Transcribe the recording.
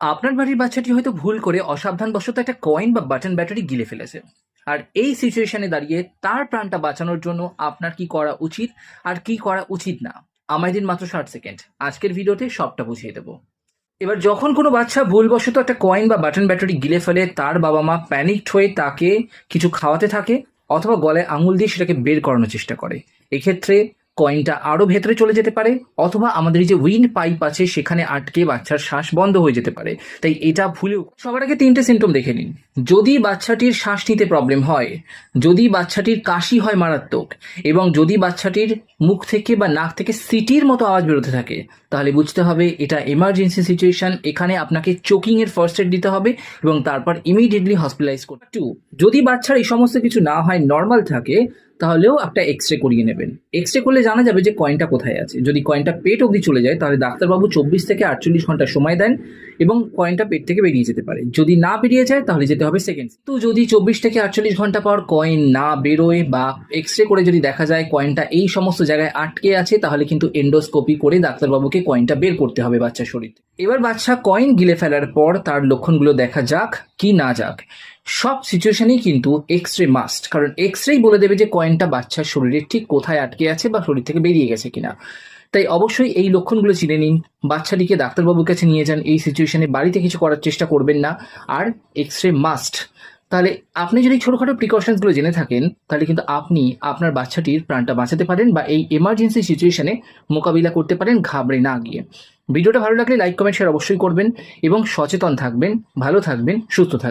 আপনার বাড়ির বাচ্চাটি হয়তো ভুল করে অসাবধানবশত একটা কয়েন বা বাটন ব্যাটারি গিলে ফেলেছে। আর এই সিচুয়েশনে দাঁড়িয়ে তার প্রাণটা বাঁচানোর জন্য আপনার কি করা উচিত আর কি করা উচিত না? আমায় দিন মাত্র ষাট সেকেন্ড আজকের ভিডিওতে সবটা বুঝিয়ে দেবো। এবার যখন কোনো বাচ্চা ভুলবশত একটা কয়েন বা বাটন ব্যাটারি গিলে ফেলে, তার বাবা মা প্যানিকড হয়ে তাকে কিছু খাওয়াতে থাকে অথবা গলায় আঙুল দিয়ে সেটাকে বের করানোর চেষ্টা করে। এক্ষেত্রে কয়েনটা আরও ভেতরে চলে যেতে পারে, অথবা আমাদের যে উইন্ড পাইপ আছে সেখানে আটকে বাচ্চার শ্বাস বন্ধ হয়ে যেতে পারে। তাই এটা ভুলেও সবার আগে তিনটে সিমটম দেখে নিন। যদি বাচ্চাটির শ্বাস নিতে প্রবলেম হয়, যদি বাচ্চাটির কাশি হয় মারাত্মক, এবং যদি বাচ্চাটির মুখ থেকে বা নাক থেকে সিটির মতো আওয়াজ বেরোতে থাকে, তাহলে বুঝতে হবে এটা এমার্জেন্সি সিচুয়েশন এখানে আপনাকে চোকিং এর ফার্স্ট এড দিতে হবে, এবং তারপর ইমিডিয়েটলি হসপিটালাইজ করতে টু যদি বাচ্চার এই সমস্ত কিছু না হয় নর্মাল থাকে তাহলেও একটা এক্স রে করিয়ে নেবেন। এক্স রে করলে জানা যাবে যে কয়েনটা কোথায় আছে। যদি কয়েনটা পেট অবধি চলে যায়, তাহলে ডাক্তারবাবু চব্বিশ থেকে আটচল্লিশ ঘণ্টা সময় দেন এবং কয়েনটা পেট থেকে বেরিয়ে যেতে পারে। যদি না বেরিয়ে যায়, তাহলে যেতে হবে সেকেন্ড তো যদি চব্বিশ থেকে আটচল্লিশ ঘণ্টা পর কয়েন না বেরোয় বা এক্স রে করে যদি দেখা যায় কয়েনটা এই সমস্ত জায়গায় আটকে আছে, তাহলে কিন্তু এন্ডোস্কোপি করে ডাক্তারবাবুকে কয়েনটা বের করতে হবে বাচ্চার শরীর। এবার বাচ্চা কয়েন গিলে ফেলার পর তার লক্ষণগুলো দেখা যাক, কি না যাক। সব সিচুয়েশনেই কিন্তু এক্স রে মাস্ট কারণ এক্স রেই বলে দেবে যে কয়েনটা বাচ্চার শরীরে ঠিক কোথায় আটকে আছে বা শরীর থেকে বেরিয়ে গেছে কিনা। তাই অবশ্যই এই লক্ষণগুলো চিনে নিন। বাচ্চাটিকে ডাক্তারবাবুর কাছে নিয়ে যান। এই সিচুয়েশনে বাড়িতে কিছু করার চেষ্টা করবেন না। আর এক্স রে মাস্ট তাহলে আপনি যদি ছোটোখাটো প্রিকশনসগুলো জেনে থাকেন, তাহলে কিন্তু আপনি আপনার বাচ্চাটির প্রাণটা বাঁচাতে পারেন বা এই এমার্জেন্সি সিচুয়েশনে মোকাবিলা করতে পারেন, ঘাবড়ে না গিয়ে। ভিডিওটা ভালো লাগলে লাইক কমেন্ট শেয়ার অবশ্যই করবেন এবং সচেতন থাকবেন। ভালো থাকবেন, সুস্থ থাকবেন।